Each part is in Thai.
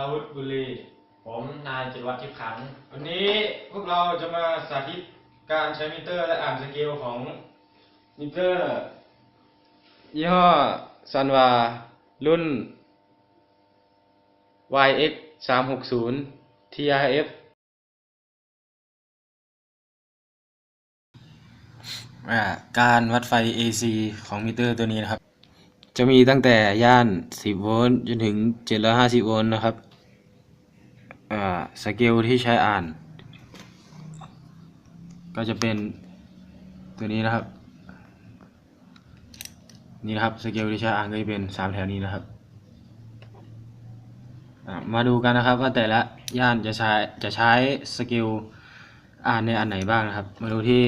าวุธบุรี ผมนายจุดวัดที่ขันวันนี้พวกเราจะมาสาธิตการใช้มิเตอร์และอ่านสเกลของมิเตอร์ยี่ห้อซันวา รุ่น YX 360 TRF การวัดไฟ AC ของมิเตอร์ตัวนี้นะครับ จะมีตั้งแต่ย่าน 10 โวลต์จนถึง 750 โวลต์นะครับ สเกลที่ใช้อ่าน ก็จะเป็นตัวนี้นะครับ นี่นะครับสเกลที่ใช้อ่านก็จะเป็นสามแถวนี้นะครับมาดูกันนะครับว่าแต่ละย่านจะใช้จะใช้สเกลอ่านในอันไหนบ้างนะครับ มาดูที่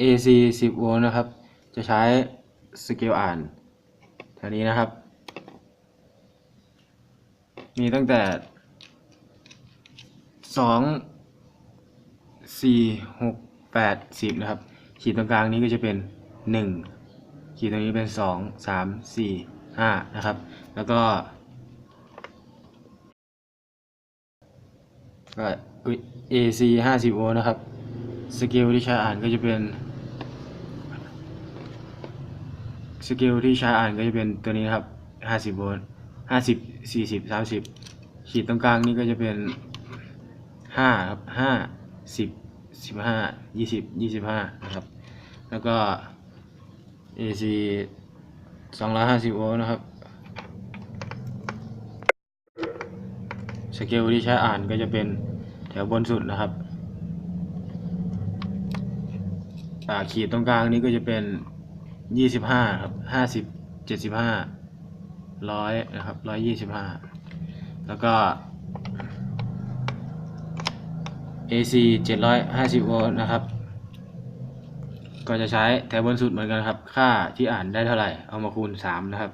AC 10โวลต์นะครับ จะใช้สเกลอ่าน แถวนี้นะครับ มีตั้งแต่สองสี่หกแปดสิบนะครับ ขีดตรงกลางนี้ก็จะเป็นหนึ่งขีดตรงนี้เป็นสองสามสี่ห้านะครับ แล้วก็ก็ AC ห้าสิบโวลต์นะครับ สเกลที่ใช้อ่านก็จะเป็น สเกลที่ใช้อ่านก็จะเป็นตัวนี้ครับห้าสิบโวลต์ห้าสิบสี่สิบสามสิบขีดตรงกลางนี่ก็จะเป็นห้าครับห้าสิบสิบห้ายี่สิบยี่สิบห้านะครับ แล้วก็ AC สองร้อยห้าสิบโวลต์นะครับ สเกลที่ใช้อ่านก็จะเป็นแถวบนสุดนะครับขีดตรงกลางนี้ก็จะเป็น ยี่สิบห้าครับห้าสิบเจ็ดสิบห้าร้อยนะครับร้อยยี่สิบห้าแล้วก็ AC เจ็ดร้อยห้าสิบโวลต์นะครับ ก็จะใช้แถวบนสุดเหมือนกันครับ ค่าที่อ่านได้เท่าไหร่ เอามาคูณสามนะครับ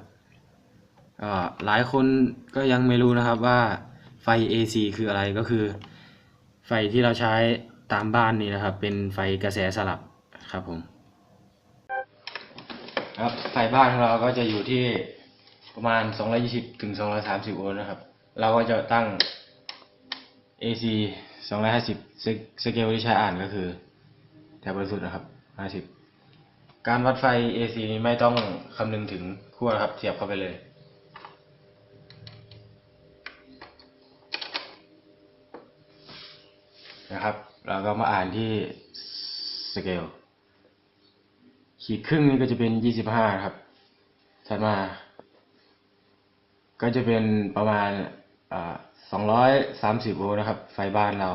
หลายคนก็ยังไม่รู้นะครับว่าไฟ AC คืออะไรก็คือ ไฟที่เราใช้ตามบ้านนี่นะครับ เป็นไฟกระแสสลับครับผม ครับไฟบ้านของเราก็จะอยู่ที่ประมาณ 220ถึง230โวลต์นะครับ เราก็จะตั้ง AC 250สเกลที่ใช้อ่านก็คือแถวบนสุดนะครับ 50 การวัดไฟ AC นี้ไม่ต้องคำนึงถึงขั้วนะครับ เสียบเข้าไปเลย นะครับ เราก็มาอ่านที่สเกล ขีดครึ่งนี่ก็จะเป็นยี่สิบห้าครับ ถัดมา ก็จะเป็นประมาณสองร้อยสามสิบโวลต์นะครับ ไฟบ้านเรา